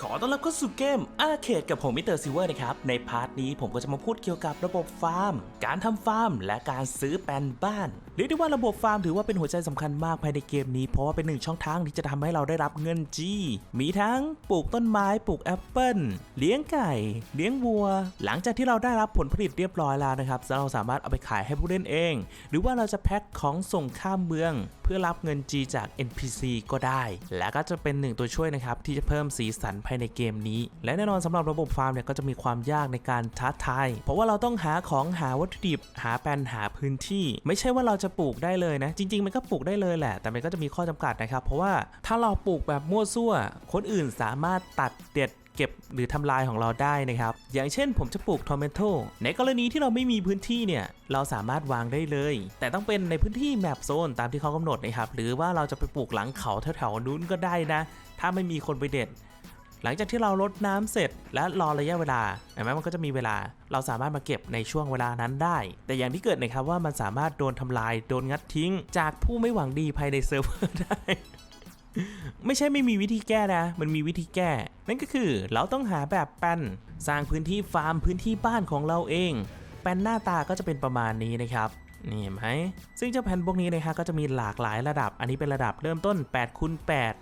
ขอต้อนรับเข้าสู่เกมอาเคดกับผมมิสเตอร์ซิเวอร์นะครับ ในพาร์ทนี้ผมก็จะมาพูดเกี่ยวกับระบบฟาร์ม การทำฟาร์ม และการซื้อแปลนบ้านเรียกได้ว่าระบบฟาร์มถือว่าเป็นหัวใจสำคัญมากภายในเกมนี้ เพราะว่าเป็นหนึ่งช่องทางที่จะทำให้เราได้รับเงินจีมีทั้งปลูกต้นไม้ปลูกแอปเปิลเลี้ยงไก่ เลี้ยงวัว หลังจากที่เราได้รับผลผลิตเรียบร้อยแล้วนะครับเราสามารถเอาไปขายให้ผู้เล่นเอง หรือว่าเราจะแพ็คของส่งข้ามเมือง พื่อรับเงิน G จาก NPC ก็ได้ และก็จะเป็นหนึ่งตัวช่วยนะครับที่จะเพิ่มสีสันภายในเกมนี้ และแน่นอนสำหรับระบบฟาร์มเนี่ยก็จะมีความยากในการท้าทาย เพราะว่าเราต้องหาของหาวัตถุดิบ หาแปลนหาพื้นที่ ไม่ใช่ว่าเราจะปลูกได้เลยนะ จริง ๆ มันก็ปลูกได้เลยแหละ แต่มันก็จะมีข้อจำกัดนะครับ เพราะว่าถ้าเราปลูกแบบมั่วซั่ว คนอื่นสามารถตัดเด็ด เก็บหรือทำลายของเราได้นะครับ อย่างเช่นผมจะปลูกทอมเมโตในกรณีที่เราไม่มีพื้นที่เนี่ย เราสามารถวางได้เลย แต่ต้องเป็นในพื้นที่แมปโซนตามที่เขากำหนดนะครับ หรือว่าเราจะไปปลูกหลังเขาแถวๆนู้นก็ได้นะ ถ้าไม่มีคนไปเด็ดหลังจากที่เราลดน้ำเสร็จและรอระยะเวลาเห็นไหมมันก็จะมีเวลา เราสามารถมาเก็บในช่วงเวลานั้นได้ แต่อย่างที่เกิดนะครับว่ามันสามารถโดนทำลาย โดนงัดทิ้ง จากผู้ไม่หวังดีภายในเซิร์ฟเวอร์ได้ ไม่ใช่ไม่มีวิธีแก้นะ มันมีวิธีแก้ นั่นก็คือเราต้องหาแบบแปนสร้างพื้นที่ฟาร์มพื้นที่บ้านของเราเอง แปนหน้าตาก็จะเป็นประมาณนี้นะครับนี่เห็นไหมซึ่งเจ้าแผ่นพวกนี้นะฮะก็จะมีหลากหลายระดับ อันนี้เป็นระดับเริ่มต้น8คูณ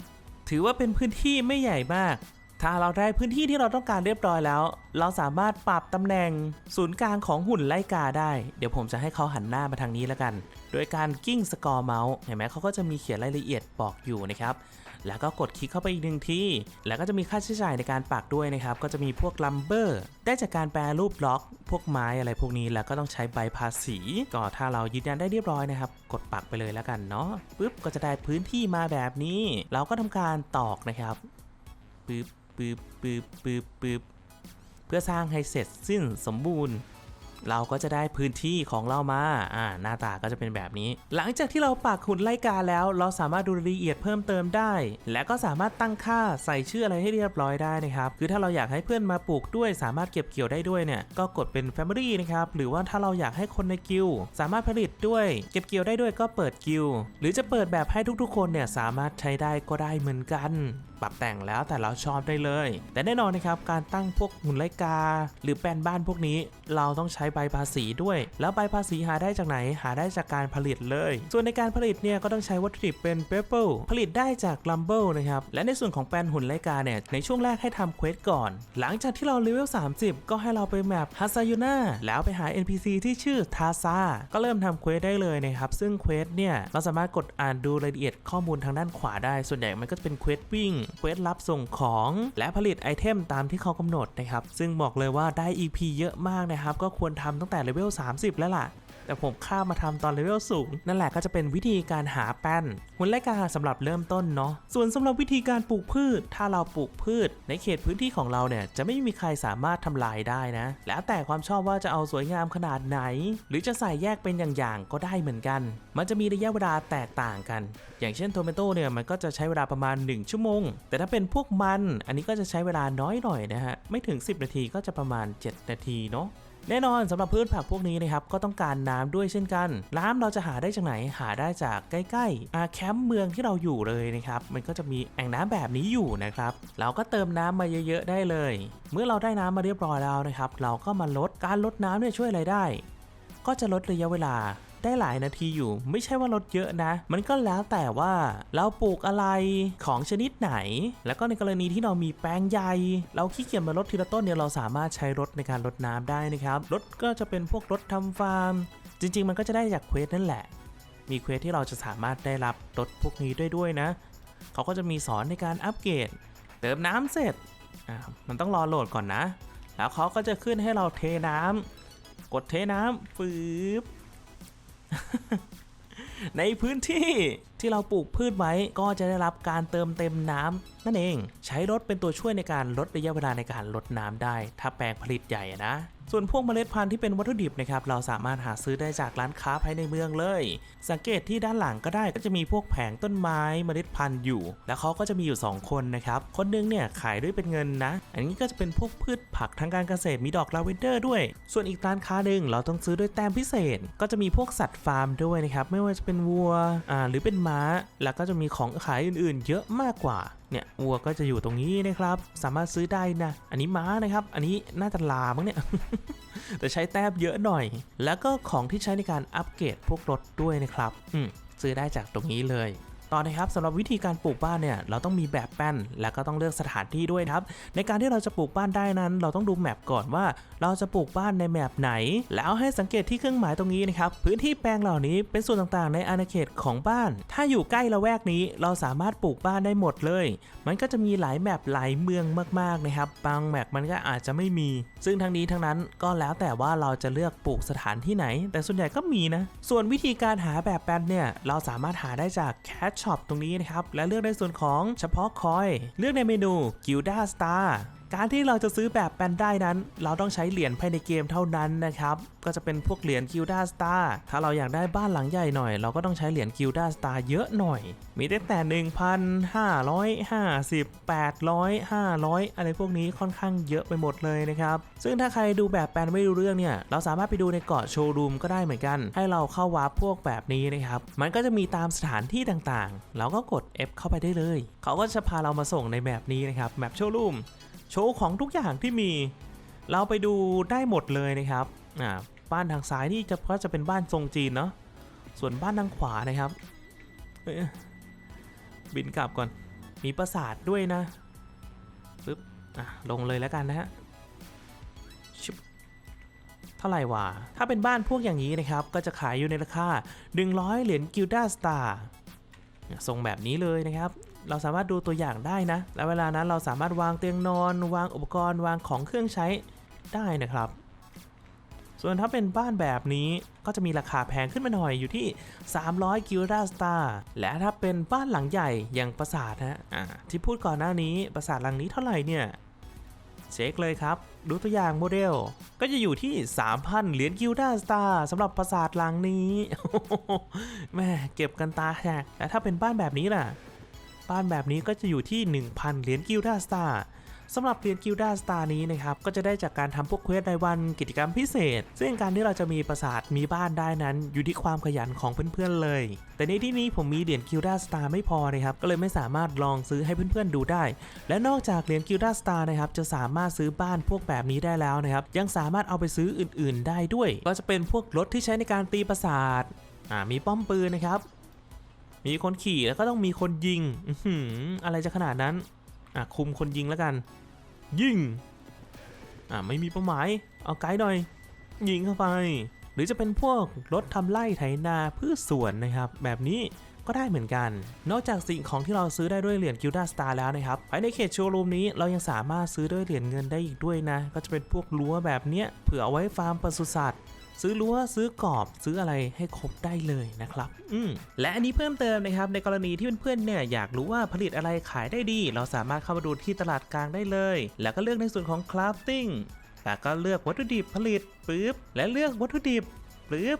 8ถือว่าเป็นพื้นที่ไม่ใหญ่มาก ถ้าเราได้พื้นที่ที่เราต้องการเรียบร้อยแล้ว เราสามารถปรับตำแหน่งศูนย์กลางของหุ่นไล่กาได้ เดี๋ยวผมจะให้เขาหันหน้ามาทางนี้แล้วกัน โดยการกิ้งสกอร์เมาส์เห็นไหมเขาก็จะมีเขียนรายละเอียดบอกอยู่นะครับแล้วก็กดคลิกเข้าไปอีกหนึ่งที่ แล้วก็จะมีค่าใช้จ่ายในการปักด้วยนะครับ ก็จะมีพวกลัมเบอร์ ได้จากการแปรรูปบล็อก พวกไม้อะไรพวกนี้ แล้วก็ต้องใช้ใบภาษี ก็ถ้าเรายืนยันได้เรียบร้อยนะครับ กดปักไปเลยแล้วกันเนาะปึ๊บ ก็จะได้พื้นที่มาแบบนี้ เราก็ทำการตอกนะครับปึ๊บ ปึ๊บปึบปึบปึบเพื่อสร้างให้เสร็จสิ้นสมบูรณ์ เราก็จะได้พื้นที่ของเรามา อ่า หน้าตาก็จะเป็นแบบนี้ หลังจากที่เราปักหุ่นไล่กาแล้ว เราสามารถดูรายละเอียดเพิ่มเติมได้ และก็สามารถตั้งค่าใส่ชื่ออะไรให้เรียบร้อยได้นะครับ คือถ้าเราอยากให้เพื่อนมาปลูกด้วย สามารถเก็บเกี่ยวได้ด้วยเนี่ย ก็กดเป็น Family นะครับ หรือว่าถ้าเราอยากให้คนในกิลสามารถผลิตด้วย เก็บเกี่ยวได้ด้วยก็เปิดกิลหรือจะเปิดแบบให้ทุกๆ คนเนี่ยสามารถใช้ได้ก็ได้เหมือนกัน ปรับแต่งแล้วแต่เราชอบได้เลย แต่แน่นอนนะครับการตั้งพวกหุ่นไลกา หรือแปลนบ้านพวกนี้ เราต้องใช้ใบภาษีด้วย แล้วใบภาษีหาได้จากไหนหาได้จากการผลิตเลย ส่วนในการผลิตเนี่ยก็ต้องใช้วัตถุดิบเป็นเปเปิลผลิตได้จากลัมเบิลนะครับและในส่วนของแปลนหุ่นไลกาเนี่ยในช่วงแรกให้ทำเควสก่อน หลังจากที่เราเลเวล30 ก็ให้เราไปแมปฮัสซายูนาแล้วไปหา NPC ที่ชื่อทาซาก็เริ่มทำเควสได้เลยนะครับซึ่งเควสเนี่ยเราสามารถกดอ่านดูรายละเอียดข้อมูลทางด้านขวาได้ ส่วนใหญ่มันก็จะเป็นเควสวิ่งเควสรับส่งของและผลิตไอเทมตามที่เขากำหนดนะครับ ซึ่งบอกเลยว่าได้ EP เยอะมากนะครับ ก็ควรทำตั้งแต่เลเวล 30 แล้วล่ะ แต่ผมข้ามมาทำตอนเลเวลสูง นั่นแหละก็จะเป็นวิธีการหาแป้นหุ่นไล่กาสำหรับเริ่มต้นเนาะส่วนสำหรับวิธีการปลูกพืช ถ้าเราปลูกพืช ในเขตพื้นที่ของเราเนี่ยจะไม่มีใครสามารถทำลายได้นะ แล้วแต่ความชอบว่าจะเอาสวยงามขนาดไหน หรือจะใส่แยกเป็นอย่างๆก็ได้เหมือนกัน มันจะมีระยะเวลาแตกต่างกัน อย่างเช่นโทเมโต้เนี่ยมันก็จะใช้เวลาประมาณ 1 ชั่วโมง แต่ถ้าเป็นพวกมัน อันนี้ก็จะใช้เวลาน้อยหน่อยนะฮะไม่ถึง 10 นาทีก็จะประมาณ 7 นาทีเนาะ แน่นอนสำหรับพืชผักพวกนี้นะครับก็ต้องการน้ำด้วยเช่นกัน น้ำเราจะหาได้จากไหนหาได้จากใกล้ๆอาแคมป์เมืองที่เราอยู่เลยนะครับมันก็จะมีแอ่งน้ำแบบนี้อยู่นะครับเราก็เติมน้ำมาเยอะๆได้เลย เมื่อเราได้น้ำมาเรียบร้อยแล้วนะครับ เราก็มาลดการลดน้ำเนี่ยช่วยอะไรได้ ก็จะลดระยะเวลา ได้หลายนาทีอยู่ ไม่ใช่ว่าลดเยอะนะ มันก็แล้วแต่ว่าเราปลูกอะไรของชนิดไหน แล้วก็ในกรณีที่เรามีแปลงใหญ่ เราขี้เกียจมาลดทีละต้นเนี่ยเราสามารถใช้รถในการลดน้ำได้นะครับรถก็จะเป็นพวกรถทำฟาร์ม จริง ๆ มันก็จะได้จากเควสนั่นแหละ มีเควสที่เราจะสามารถได้รับรถพวกนี้ด้วยด้วยนะ เขาก็จะมีสอนในการอัปเกรดเติมน้ำเสร็จมันต้องรอโหลดก่อนนะ แล้วเขาก็จะขึ้นให้เราเทน้ำกดเทน้ำฟืบ ในพื้นที่ที่เราปลูกพืชไว้ก็จะได้รับการเติมเต็มน้ำนั่นเอง ใช้รถเป็นตัวช่วยในการลดระยะเวลาในการลดน้ำได้ ถ้าแปลงผลิตใหญ่นะ ส่วนพวกเมล็ดพันธุ์ที่เป็นวัตถุดิบนะครับเราสามารถหาซื้อได้จากร้านค้าภายในเมืองเลย สังเกตที่ด้านหลังก็ได้ก็จะมีพวกแผงต้นไม้เมล็ดพันธุ์อยู่ แล้วเขาก็จะมีอยู่ 2 คนนะครับคนหนึงเนี่ยขายด้วยเป็นเงินนะ อันนี้ก็จะเป็นพวกพืชผักทางการเกษตรมีดอกลาเวนเดอร์ด้วย ส่วนอีกร้านค้าหนึ่งเราต้องซื้อด้วยแต้มพิเศษ ก็จะมีพวกสัตว์ฟาร์มด้วยนะครับไม่ว่าจะเป็นวัวอ่าหรือเป็นม้า แล้วก็จะมีของขายอื่นๆ เยอะมากกว่า เนี่ยวัวก็จะอยู่ตรงนี้นะครับ สามารถซื้อได้นะ อันนี้ม้านะครับ อันนี้น่าจะลามั้งเนี่ยแต่ใช้แต้มเยอะหน่อย แล้วก็ของที่ใช้ในการอัปเกรดพวกรถด้วยนะครับ อืมซื้อได้จากตรงนี้เลย ต่อนะครับสำหรับวิธีการปลูกบ้านเนี่ยเราต้องมีแบบแป้นแล้วก็ต้องเลือกสถานที่ด้วยครับ ในการที่เราจะปลูกบ้านได้นั้น เราต้องดูแมปก่อนว่า เราจะปลูกบ้านในแมปไหน แล้วให้สังเกตที่เครื่องหมายตรงนี้นะครับพื้นที่แปลงเหล่านี้เป็นส่วนต่างๆ ในอาณาเขตของบ้าน ถ้าอยู่ใกล้ละแวกนี้เราสามารถปลูกบ้านได้หมดเลย มันก็จะมีหลายแมปหลายเมืองมากๆนะครับบางแมปมันก็อาจจะไม่มี ซึ่งทั้งนี้ทั้งนั้นก็แล้วแต่ว่าเราจะเลือกปลูกสถานที่ไหน แต่ส่วนใหญ่ก็มีนะส่วนวิธีการหาแบบแปลนเนี่ยเราสามารถหาได้จาก catch ช็อปตรงนี้นะครับและเลือกในส่วนของเฉพาะคอย เลือกในเมนู Gilda Star การที่เราจะซื้อแบบแปลนได้นั้น เราต้องใช้เหรียญภายในเกมเท่านั้นนะครับ ก็จะเป็นพวกเหรียญ Gilda Star ถ้าเราอยากได้บ้านหลังใหญ่หน่อย เราก็ต้องใช้เหรียญ Gilda Star เยอะหน่อย มีตั้งแต่ 1,550 800 500 อะไรพวกนี้ค่อนข้างเยอะไปหมดเลยนะครับ ซึ่งถ้าใครดูแบบแปลนไม่รู้เรื่องเนี่ย เราสามารถไปดูในเกาะโชว์รูมก็ได้เหมือนกัน ให้เราเข้าวาร์ปพวกแบบนี้นะครับ มันก็จะมีตามสถานที่ต่างๆ เราก็กด F เข้าไปได้เลย เขาก็จะพาเรามาส่งในแบบนี้นะครับ แมปโชว์รูม โชว์ของทุกอย่างที่มี เราไปดูได้หมดเลยนะครับอ่าบ้านทางซ้ายนี่จะก็จะเป็นบ้านทรงจีนเนาะส่วนบ้านทางขวานะครับบินกลับก่อนมีปราสาทด้วยนะปึ๊บอะลงเลยแล้วกันนะฮะชุบเท่าไหร่วะถ้าเป็นบ้านพวกอย่างนี้นะครับ ก็จะขายอยู่ในราคา 100 เหรียญกิลดาสตาร์ทรงแบบนี้เลยนะครับ เราสามารถดูตัวอย่างได้นะ และเวลานั้นเราสามารถวางเตียงนอน วางอุปกรณ์วางของเครื่องใช้ได้นะครับ ส่วนถ้าเป็นบ้านแบบนี้ก็จะมีราคาแพงขึ้นมาหน่อยอยู่ที่ 300 กิลดาสตาร์และถ้าเป็นบ้านหลังใหญ่อย่างปราสาทนะที่พูดก่อนหน้านี้ปราสาทหลังนี้เท่าไหร่เนี่ยเช็คเลยครับ ดูตัวอย่างโมเดล ก็จะอยู่ที่ 3,000 เหรียญกิลดาสตาร์สำหรับปราสาทหลังนี้แม่เก็บกันตาแหกแต่ถ้าเป็นบ้านแบบนี้ล่ะ บ้านแบบนี้ก็จะอยู่ที่ 1,000 เหรียญกิลดาสตาร์สำหรับเหรียญกิลดาสตาร์นี้นะครับ ก็จะได้จากการทำพวกเควสรายวันกิจกรรมพิเศษ ซึ่งการที่เราจะมีปราสาทมีบ้านได้นั้น อยู่ที่ความขยันของเพื่อนๆเลย แต่ในที่นี้ผมมีเหรียญกิลดาสตาร์ไม่พอนะครับ ก็เลยไม่สามารถลองซื้อให้เพื่อนๆดูได้ และนอกจากเหรียญกิลดาสตาร์นะครับ จะสามารถซื้อบ้านพวกแบบนี้ได้แล้วนะครับ ยังสามารถเอาไปซื้ออื่น ๆ ได้ด้วย ก็จะเป็นพวกรถที่ใช้ในการตีปราสาทมีป้อมปืนนะครับ มีคนขี่แล้วก็ต้องมีคนยิงอือออะไรจะขนาดนั้น อะคุมคนยิงแล้วกัน ยิง อะไม่มีเป้าหมาย เอาไกด์หน่อย ยิงเข้าไป หรือจะเป็นพวกรถทำไร่ไถนาพืชสวนนะครับ แบบนี้ก็ได้เหมือนกัน นอกจากสิ่งของที่เราซื้อได้ด้วยเหรียญกิลดาสตาร์แล้วนะครับภายในเขตโชว์รูมนี้เรายังสามารถซื้อด้วยเหรียญเงินได้อีกด้วยนะ ก็จะเป็นพวกรั้วแบบเนี้ยเผื่อเอาไว้ฟาร์มปศุสัตว์ ซื้อรั้วซื้อกรอบซื้ออะไรให้ครบได้เลยนะครับ อืมและอันนี้เพิ่มเติมนะครับในกรณีที่เพื่อนๆเนี่ยอยากรู้ว่าผลิตอะไรขายได้ดี เราสามารถเข้ามาดูที่ตลาดกลางได้เลย แล้วก็เลือกในส่วนของ crafting แล้วก็เลือกวัตถุดิบผลิตปึ๊บและเลือกวัตถุดิบปึ๊บ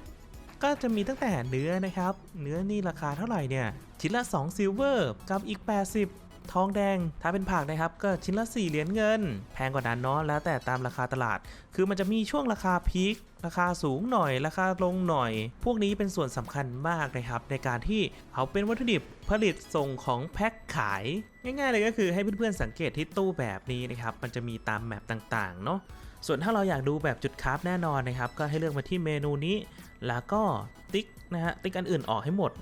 ก็จะมีตั้งแต่เนื้อนะครับ เนื้อนี่ราคาเท่าไหร่เนี่ย ชิ้นละ 2 ซิลเวอร์ กับอีก 80 ทองแดง ถ้าเป็นผักนะครับก็ชิ้นละ 4 เหรียญเงิน แพงกว่านั้นเนาะแล้วแต่ตามราคาตลาด คือมันจะมีช่วงราคาพีคราคาสูงหน่อย ราคาลงหน่อย พวกนี้เป็นส่วนสำคัญมากนะครับ ในการที่เอาเป็นวัตถุดิบผลิตส่งของแพ็คขาย ง่ายๆเลยก็คือให้เพื่อนๆสังเกตที่ตู้แบบนี้นะครับ มันจะมีตามแมปต่างๆ เนาะส่วนถ้าเราอยากดูแบบจุดคราฟแน่นอนนะครับ ก็ให้เลือกมาที่เมนูนี้ แล้วก็ติ๊กนะฮะติ๊กอันอื่นออกให้หมด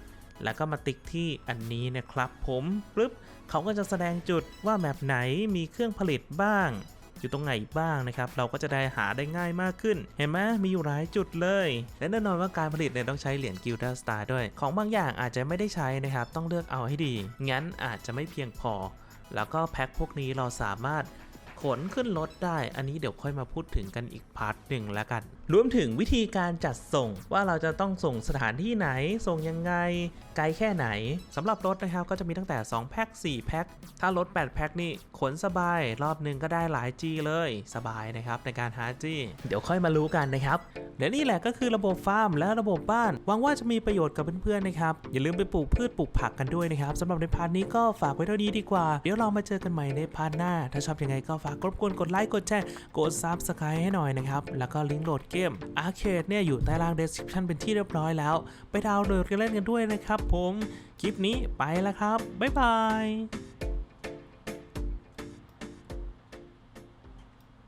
แล้วก็มาติ๊กที่อันนี้นะครับผมปึ๊บเขาก็จะแสดงจุดว่าแมปไหนมีเครื่องผลิตบ้าง อยู่ตรงไหนบ้างนะครับ เราก็จะได้หาได้ง่ายมากขึ้น เห็นไหมมีอยู่หลายจุดเลย และแน่นอนว่าการผลิตเนี่ยต้องใช้เหรียญกิลดาสตาร์ด้วย ของบางอย่างอาจจะไม่ได้ใช้นะครับ ต้องเลือกเอาให้ดี งั้นอาจจะไม่เพียงพอ แล้วก็แพ็คพวกนี้เราสามารถขนขึ้นรถได้ อันนี้เดี๋ยวค่อยมาพูดถึงกันอีกพาร์ทหนึ่งแล้วกัน รวมถึงวิธีการจัดส่งว่าเราจะต้องส่งสถานที่ไหน ส่งยังไง ไกลแค่ไหนสำหรับรถนะครับก็จะมีตั้งแต่ 2 แพ็ค 4 แพ็ค ถ้ารถ 8 แพ็คนี่ขนสบาย รอบหนึ่งก็ได้หลาย G เลยสบายนะครับในการหา G เดี๋ยวค่อยมารู้กันนะครับเดี๋ยนี่แหละก็คือระบบฟาร์มและระบบบ้านหวังว่าจะมีประโยชน์กับเพื่อนๆนะครับอย่าลืมไปปลูกพืชปลูกผักกันด้วยนะครับสำหรับในพาร์ทนี้ก็ฝากไว้เท่านี้ดีกว่า เดี๋ยวเรามาเจอกันใหม่ในพาร์ทหน้า ถ้าชอบยังไงก็ฝากรบกวนกดไลค์กดแชร์กดซับสไครต์ให้หน่อยนะครับแล้วก็ลิงก์โหลดเกม Arcade เนี่ยอยู่ใต้ล่าง description เป็นที่เรียบร้อยแล้ว ไปดาวน์โหลดกันเล่นกันด้วยนะครับผม คลิปนี้ไปแล้วครับ บ๊ายบาย